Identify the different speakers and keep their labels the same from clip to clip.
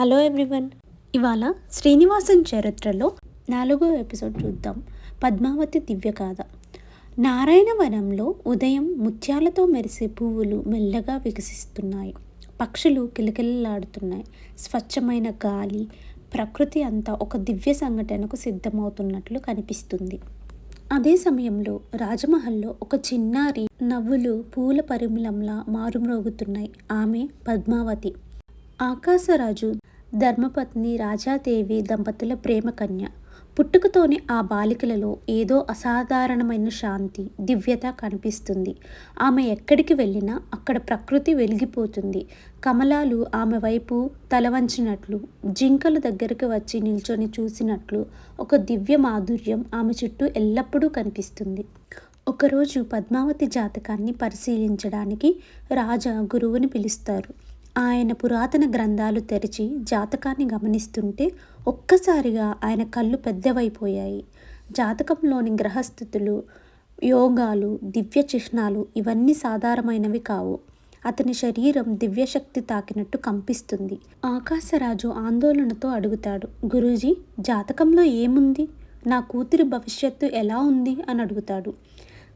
Speaker 1: Hello everyone. ఇవాళ శ్రీనివాసన్ చరిత్రలో నాలుగో ఎపిసోడ్ చూద్దాం. పద్మావతి దివ్యగాథ నారాయణవనంలో ఉదయం ముత్యాలతో మెరిసే పువ్వులు మెల్లగా వికసిస్తున్నాయి. పక్షులు కిలకిలలాడుతున్నాయి. స్వచ్ఛమైన గాలి ప్రకృతి అంతా ఒక దివ్య సంఘటనకు సిద్ధమవుతున్నట్లు కనిపిస్తుంది. అదే సమయంలో రాజమహల్లో ఒక చిన్నారి నవ్వులు పూల పరిమళంలా మారుమ్రోగుతున్నాయి. ఆమె పద్మావతి. ఆకాశరాజు ధర్మపత్ని రాజాదేవి దంపతుల ప్రేమ కన్య. పుట్టుకతోనే ఆ బాలికలలో ఏదో అసాధారణమైన శాంతి దివ్యత కనిపిస్తుంది. ఆమె ఎక్కడికి వెళ్ళినా అక్కడ ప్రకృతి వెలిగిపోతుంది. కమలాలు ఆమె వైపు తలవంచినట్లు జింకలు దగ్గరికి వచ్చి నిల్చొని చూసినట్లు ఒక దివ్య మాధుర్యం ఆమె చుట్టూ ఎల్లప్పుడూ కనిపిస్తుంది. ఒకరోజు పద్మావతి జాతకాన్ని పరిశీలించడానికి రాజా గురువుని పిలుస్తారు. ఆయన పురాతన గ్రంథాలు తెరిచి జాతకాన్ని గమనిస్తుంటే ఒక్కసారిగా ఆయన కళ్ళు పెద్దవైపోయాయి. జాతకంలోని గ్రహస్థితులు యోగాలు దివ్య చిహ్నాలు ఇవన్నీ సాధారణమైనవి కావు. అతని శరీరం దివ్యశక్తి తాకినట్టు కంపిస్తుంది. ఆకాశరాజు ఆందోళనతో అడుగుతాడు గురూజీ జాతకంలో ఏముంది? నా కూతురి భవిష్యత్తు ఎలా ఉంది? అని అడుగుతాడు.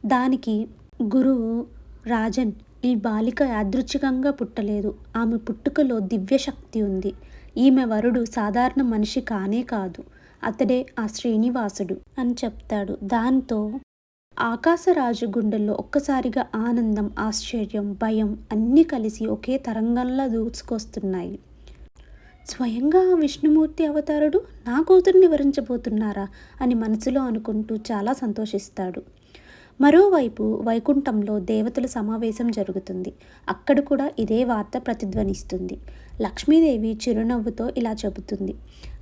Speaker 1: దానికి గురువు రాజన్ ఈ బాలిక యాదృచ్ఛికంగా పుట్టలేదు. ఆమె పుట్టుకలో దివ్యశక్తి ఉంది. ఈమె వరుడు సాధారణ మనిషి కానే కాదు. అతడే ఆ శ్రీనివాసుడు అని చెప్తాడు. దాంతో ఆకాశరాజు గుండెల్లో ఒక్కసారిగా ఆనందం ఆశ్చర్యం భయం అన్నీ కలిసి ఒకే తరంగంలా దూసుకొస్తున్నాయి. స్వయంగా విష్ణుమూర్తి అవతారుడు నా కూతుర్ని వివరించబోతున్నారా? అని మనసులో అనుకుంటూ చాలా సంతోషిస్తాడు. మరోవైపు వైకుంఠంలో దేవతల సమావేశం జరుగుతుంది. అక్కడ కూడా ఇదే వార్త ప్రతిధ్వనిస్తుంది. లక్ష్మీదేవి చిరునవ్వుతో ఇలా చెబుతుంది.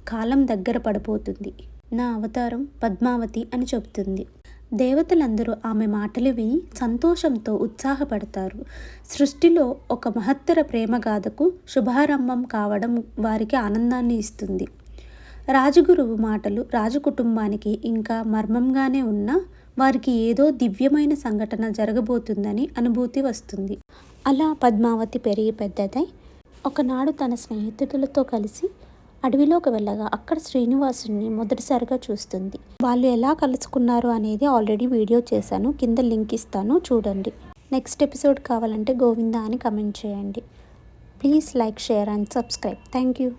Speaker 1: కాలం దగ్గర పడిపోతుంది. నా అవతారం పద్మావతి అని చెబుతుంది. దేవతలందరూ ఆమె మాటలు విని సంతోషంతో ఉత్సాహపడతారు. సృష్టిలో ఒక మహత్తర ప్రేమగాథకు శుభారంభం కావడం వారికి ఆనందాన్ని ఇస్తుంది. రాజగురువు మాటలు రాజకుటుంబానికి ఇంకా మర్మంగానే ఉన్న వారికి ఏదో దివ్యమైన సంఘటన జరగబోతుందని అనుభూతి వస్తుంది. అలా పద్మావతి పెరిగి పెద్దదై ఒకనాడు తన స్నేహితులతో కలిసి అడవిలోకి వెళ్ళగా అక్కడ శ్రీనివాసుని మొదటిసారిగా చూస్తుంది. వాళ్ళు ఎలా కలుసుకున్నారు అనేది ఆల్రెడీ వీడియో చేశాను. కింద లింక్ ఇస్తాను. చూడండి. నెక్స్ట్ ఎపిసోడ్ కావాలంటే గోవిందా అని కమెంట్ చేయండి. Please like share and subscribe. Thank you.